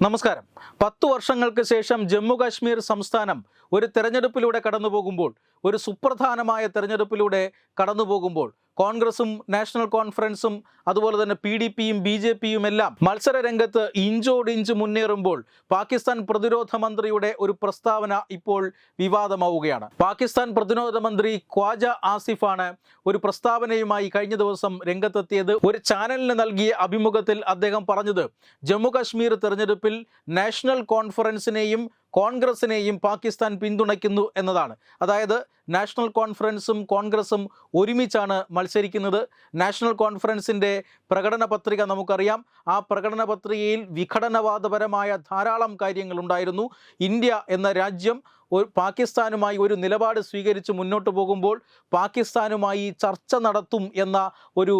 നമസ്കാരം. പത്തു വർഷങ്ങൾക്ക് ശേഷം ജമ്മു കാശ്മീർ സംസ്ഥാനം ഒരു തെരഞ്ഞെടുപ്പിലൂടെ കടന്നു പോകുമ്പോൾ ഒരു സുപ്രധാനമായ തെരഞ്ഞെടുപ്പിലൂടെ കടന്നു പോകുമ്പോൾ കോൺഗ്രസും നാഷണൽ കോൺഫറൻസും അതുപോലെ തന്നെ പി ഡി പിയും ബി ജെ പിയും എല്ലാം മത്സര രംഗത്ത് ഇഞ്ചോടിഞ്ച് മുന്നേറുമ്പോൾ പാകിസ്ഥാൻ പ്രതിരോധ മന്ത്രിയുടെ ഒരു പ്രസ്താവന ഇപ്പോൾ വിവാദമാവുകയാണ്. പാകിസ്ഥാൻ പ്രതിരോധ മന്ത്രി ഖ്വാജ ആസിഫാണ് ഒരു പ്രസ്താവനയുമായി കഴിഞ്ഞ ദിവസം രംഗത്തെത്തിയത്. ഒരു ചാനലിന് നൽകിയ അഭിമുഖത്തിൽ അദ്ദേഹം പറഞ്ഞത് ജമ്മു കാശ്മീർ തെരഞ്ഞെടുപ്പിൽ നാഷണൽ കോൺഫറൻസിനെയും കോൺഗ്രസിനെയും പാകിസ്ഥാൻ പിന്തുണയ്ക്കുന്നു എന്നതാണ്. അതായത് നാഷണൽ കോൺഫറൻസും കോൺഗ്രസും ഒരുമിച്ചാണ് മത്സരിക്കുന്നത്. നാഷണൽ കോൺഫറൻസിന്റെ പ്രകടന പത്രിക നമുക്കറിയാം. ആ പ്രകടന പത്രികയിൽ വിഘടനവാദപരമായ ധാരാളം കാര്യങ്ങളുണ്ടായിരുന്നു ഇന്ത്യ എന്ന രാജ്യം ഒരു പാകിസ്ഥാനുമായി ഒരു നിലപാട് സ്വീകരിച്ച് മുന്നോട്ട് പോകുമ്പോൾ പാകിസ്ഥാനുമായി ചർച്ച നടത്തും എന്ന ഒരു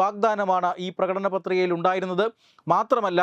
വാഗ്ദാനമാണ് ഈ പ്രകടന പത്രികയിൽ ഉണ്ടായിരുന്നത്. മാത്രമല്ല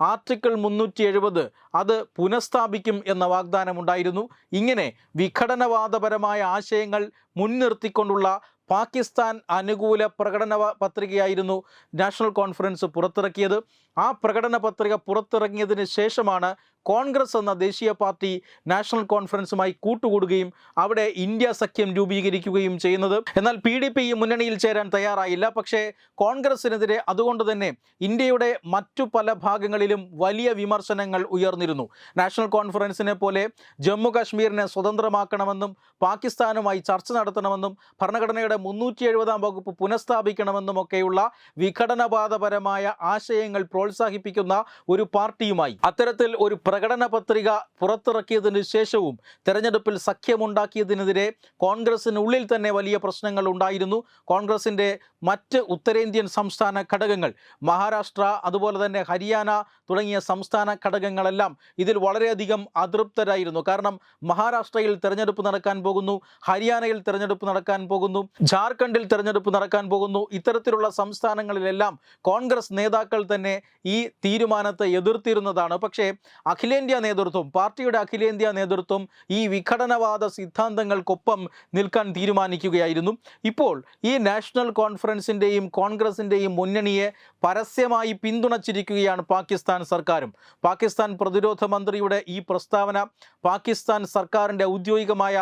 ആർട്ടിക്കിൾ മുന്നൂറ്റി എഴുപത് അത് പുനഃസ്ഥാപിക്കും എന്ന വാഗ്ദാനമുണ്ടായിരുന്നു ഇങ്ങനെ വിഘടനവാദപരമായ ആശയങ്ങൾ മുൻനിർത്തിക്കൊണ്ടുള്ള പാകിസ്ഥാൻ അനുകൂല പ്രകടന പത്രികയായിരുന്നു നാഷണൽ കോൺഫറൻസ് പുറത്തിറക്കിയത്. ആ പ്രകടന പത്രിക പുറത്തിറങ്ങിയതിന് ശേഷമാണ് കോൺഗ്രസ് എന്ന ദേശീയ പാർട്ടി നാഷണൽ കോൺഫറൻസുമായി കൂട്ടുകൂടുകയും അവിടെ ഇന്ത്യ സഖ്യം രൂപീകരിക്കുകയും ചെയ്യുന്നത്. എന്നാൽ പി ഡി പി മുന്നണിയിൽ ചേരാൻ തയ്യാറായില്ല. പക്ഷേ കോൺഗ്രസിനെതിരെ അതുകൊണ്ട് തന്നെ ഇന്ത്യയുടെ മറ്റു പല ഭാഗങ്ങളിലും വലിയ വിമർശനങ്ങൾ ഉയർന്നിരുന്നു. നാഷണൽ കോൺഫറൻസിനെ പോലെ ജമ്മു കാശ്മീരിനെ സ്വതന്ത്രമാക്കണമെന്നും പാകിസ്ഥാനുമായി ചർച്ച നടത്തണമെന്നും ഭരണഘടനയുടെ മുന്നൂറ്റി എഴുപതാം വകുപ്പ് പുനഃസ്ഥാപിക്കണമെന്നും ഒക്കെയുള്ള വിഘടനവാദപരമായ ആശയങ്ങൾ പ്രോത്സാഹിപ്പിക്കുന്ന ഒരു പാർട്ടിയുമായി അത്തരത്തിൽ ഒരു പ്രകടന പത്രിക പുറത്തിറക്കിയതിനു ശേഷവും തെരഞ്ഞെടുപ്പിൽ സഖ്യമുണ്ടാക്കിയതിനെതിരെ കോൺഗ്രസിനുള്ളിൽ തന്നെ വലിയ പ്രശ്നങ്ങൾ ഉണ്ടായിരുന്നു. കോൺഗ്രസിന്റെ മറ്റ് ഉത്തരേന്ത്യൻ സംസ്ഥാന ഘടകങ്ങൾ മഹാരാഷ്ട്ര അതുപോലെ തന്നെ ഹരിയാന തുടങ്ങിയ സംസ്ഥാന ഘടകങ്ങളെല്ലാം ഇതിൽ വളരെയധികം അതൃപ്തരായിരുന്നു. കാരണം മഹാരാഷ്ട്രയിൽ തെരഞ്ഞെടുപ്പ് നടക്കാൻ പോകുന്നു ഹരിയാനയിൽ തെരഞ്ഞെടുപ്പ് നടക്കാൻ പോകുന്നു ജാർഖണ്ഡിൽ തെരഞ്ഞെടുപ്പ് നടക്കാൻ പോകുന്നു ഇത്തരത്തിലുള്ള സംസ്ഥാനങ്ങളിലെല്ലാം കോൺഗ്രസ് നേതാക്കൾ തന്നെ ഈ തീരുമാനത്തെ എതിർത്തിരുന്നതാണ്. പക്ഷേ അഖിലേന്ത്യാ നേതൃത്വം പാർട്ടിയുടെ അഖിലേന്ത്യാ നേതൃത്വം ഈ വിഘടനവാദ സിദ്ധാന്തങ്ങൾക്കൊപ്പം നിൽക്കാൻ തീരുമാനിക്കുകയായിരുന്നു. ഇപ്പോൾ ഈ നാഷണൽ കോൺഫറൻസിന്റെയും കോൺഗ്രസിന്റെയും മുന്നണിയെ പരസ്യമായി പിന്തുണച്ചിരിക്കുകയാണ് പാകിസ്ഥാൻ സർക്കാരും. പാകിസ്ഥാൻ പ്രതിരോധ മന്ത്രിയുടെ ഈ പ്രസ്താവന പാകിസ്ഥാൻ സർക്കാരിന്റെ ഔദ്യോഗികമായ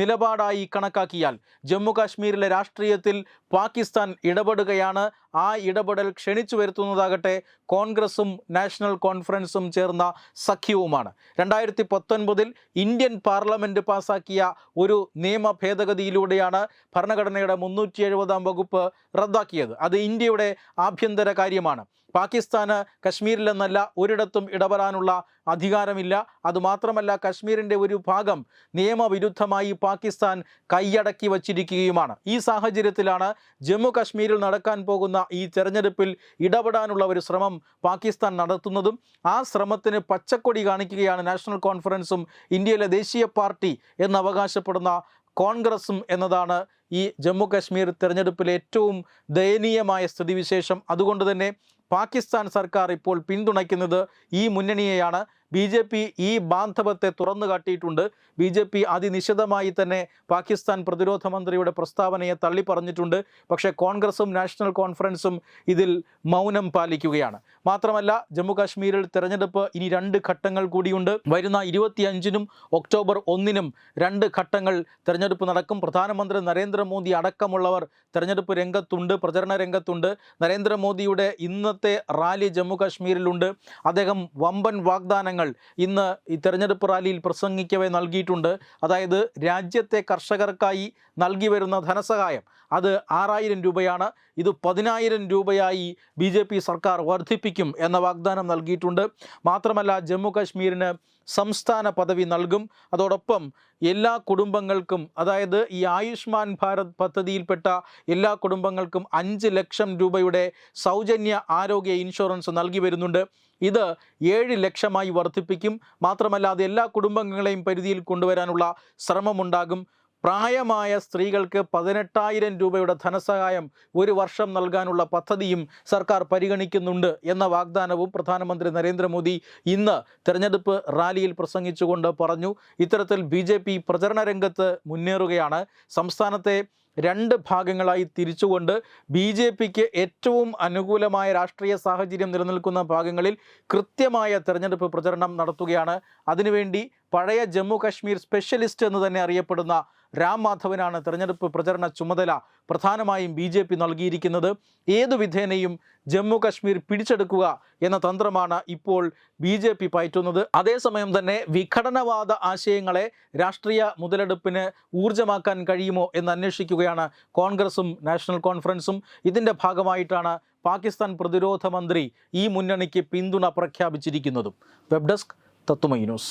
നിലപാടായി കണക്കാക്കിയാൽ ജമ്മു കാശ്മീരിലെ രാഷ്ട്രീയത്തിൽ പാകിസ്ഥാൻ ഇടപെടുകയാണ് ആ ഇടപെടൽ ക്ഷണിച്ചു വരുത്തുന്നതാകട്ടെ കോൺഗ്രസും നാഷണൽ കോൺഫറൻസും ചേർന്ന സഖ്യവുമാണ്. രണ്ടായിരത്തി പത്തൊൻപതിൽ ഇന്ത്യൻ പാർലമെന്റ് പാസാക്കിയ ഒരു നിയമ ഭേദഗതിയിലൂടെയാണ് ഭരണഘടനയുടെ മുന്നൂറ്റി എഴുപതാം വകുപ്പ് റദ്ദാക്കിയത്. അത് ഇന്ത്യയുടെ ആഭ്യന്തര കാര്യമാണ്. പാകിസ്ഥാന് കശ്മീരിലെന്നല്ല ഒരിടത്തും ഇടപെടാനുള്ള അധികാരമില്ല. അതുമാത്രമല്ല കശ്മീരിന്റെ ഒരു ഭാഗം നിയമവിരുദ്ധമായി പാകിസ്ഥാൻ കൈയടക്കി വച്ചിരിക്കുകയുമാണ്. ഈ സാഹചര്യത്തിലാണ് ജമ്മു കശ്മീരിൽ നടക്കാൻ പോകുന്ന ഈ തെരഞ്ഞെടുപ്പിൽ ഇടപെടാനുള്ള ഒരു ശ്രമം പാകിസ്ഥാൻ നടത്തുന്നതും ആ ശ്രമത്തിന് പച്ചക്കൊടി കാണിക്കുകയാണ് നാഷണൽ കോൺഫറൻസും ഇന്ത്യയിലെ ദേശീയ പാർട്ടി എന്നവകാശപ്പെടുന്ന കോൺഗ്രസും എന്നതാണ് ഈ ജമ്മു കശ്മീർ തെരഞ്ഞെടുപ്പിലെ ഏറ്റവും ദയനീയമായ സ്ഥിതിവിശേഷം. അതുകൊണ്ട് തന്നെ പാകിസ്ഥാൻ സർക്കാർ ഇപ്പോൾ പിന്തുണയ്ക്കുന്നത് ഈ മുന്നണിയെയാണ്. ബി ജെ പി ഈ ബാന്ധവത്തെ തുറന്നു കാട്ടിയിട്ടുണ്ട്. ബി ജെ പി അതിനിശിതമായി തന്നെ പാകിസ്ഥാൻ പ്രതിരോധ മന്ത്രിയുടെ പ്രസ്താവനയെ തള്ളിപ്പറഞ്ഞിട്ടുണ്ട്. പക്ഷേ കോൺഗ്രസും നാഷണൽ കോൺഫറൻസും ഇതിൽ മൗനം പാലിക്കുകയാണ്. മാത്രമല്ല ജമ്മു കാശ്മീരിൽ തെരഞ്ഞെടുപ്പ് ഇനി രണ്ട് ഘട്ടങ്ങൾ കൂടിയുണ്ട്. വരുന്ന ഇരുപത്തിയഞ്ചിനും ഒക്ടോബർ ഒന്നിനും രണ്ട് ഘട്ടങ്ങൾ തെരഞ്ഞെടുപ്പ് നടക്കും. പ്രധാനമന്ത്രി നരേന്ദ്രമോദി അടക്കമുള്ളവർ തെരഞ്ഞെടുപ്പ് രംഗത്തുണ്ട് പ്രചരണ രംഗത്തുണ്ട്. നരേന്ദ്രമോദിയുടെ ഇന്നത്തെ റാലി ജമ്മു കാശ്മീരിലുണ്ട് അദ്ദേഹം വമ്പൻ വാഗ്ദാനങ്ങൾ ഇന്ന് ഈ തെരഞ്ഞെടുപ്പ് റാലിയിൽ പ്രസംഗിക്കവേ നൽകിയിട്ടുണ്ട്. അതായത് രാജ്യത്തെ കർഷകർക്കായി നൽകി വരുന്ന ധനസഹായം അത് ആറായിരം രൂപയാണ്. ഇത് പതിനായിരം രൂപയായി ബി സർക്കാർ വർദ്ധിപ്പിക്കും എന്ന വാഗ്ദാനം നൽകിയിട്ടുണ്ട്. മാത്രമല്ല ജമ്മു കാശ്മീരിന് സംസ്ഥാന പദവി നൽകും. അതോടൊപ്പം എല്ലാ കുടുംബങ്ങൾക്കും അതായത് ഈ ആയുഷ്മാൻ ഭാരത് പദ്ധതിയിൽപ്പെട്ട എല്ലാ കുടുംബങ്ങൾക്കും അഞ്ച് ലക്ഷം രൂപയുടെ സൗജന്യ ആരോഗ്യ ഇൻഷുറൻസ് നൽകി വരുന്നുണ്ട്. ഇത് ഏഴ് ലക്ഷമായി വർദ്ധിപ്പിക്കും. മാത്രമല്ല അത് എല്ലാ കുടുംബങ്ങളെയും പരിധിയിൽ കൊണ്ടുവരാനുള്ള ശ്രമമുണ്ടാകും. പ്രായമായ സ്ത്രീകൾക്ക് പതിനെട്ടായിരം രൂപയുടെ ധനസഹായം ഒരു വർഷം നൽകാനുള്ള പദ്ധതിയും സർക്കാർ പരിഗണിക്കുന്നുണ്ട് എന്ന വാഗ്ദാനവും പ്രധാനമന്ത്രി നരേന്ദ്രമോദി ഇന്ന് തെരഞ്ഞെടുപ്പ് റാലിയിൽ പ്രസംഗിച്ചുകൊണ്ട് പറഞ്ഞു. ഇത്തരത്തിൽ ബി ജെ പി പ്രചരണ രംഗത്ത് മുന്നേറുകയാണ്. സംസ്ഥാനത്തെ രണ്ട് ഭാഗങ്ങളായി തിരിച്ചുകൊണ്ട് ബി ജെ പിക്ക് ഏറ്റവും അനുകൂലമായ രാഷ്ട്രീയ സാഹചര്യം നിലനിൽക്കുന്ന ഭാഗങ്ങളിൽ കൃത്യമായ തെരഞ്ഞെടുപ്പ് പ്രചരണം നടത്തുകയാണ്. അതിനുവേണ്ടി പഴയ ജമ്മു കാശ്മീർ സ്പെഷ്യലിസ്റ്റ് എന്ന് തന്നെ അറിയപ്പെടുന്ന രാം മാധവനാണ് തെരഞ്ഞെടുപ്പ് പ്രചരണ ചുമതല പ്രധാനമായും ബി ജെ പി നൽകിയിരിക്കുന്നത്. ഏതു വിധേനയും ജമ്മു കശ്മീർ പിടിച്ചെടുക്കുക എന്ന തന്ത്രമാണ് ഇപ്പോൾ ബി ജെ പി പയറ്റുന്നത്. അതേസമയം തന്നെ വിഘടനവാദ ആശയങ്ങളെ രാഷ്ട്രീയ മുതലെടുപ്പിന് ഊർജമാക്കാൻ കഴിയുമോ എന്ന് അന്വേഷിക്കുകയാണ് കോൺഗ്രസും നാഷണൽ കോൺഫറൻസും. ഇതിന്റെ ഭാഗമായിട്ടാണ് പാകിസ്ഥാൻ പ്രതിരോധ മന്ത്രി ഈ മുന്നണിക്ക് പിന്തുണ പ്രഖ്യാപിച്ചിരിക്കുന്നതും. വെബ് ഡെസ്ക് തത്തുമൈ news.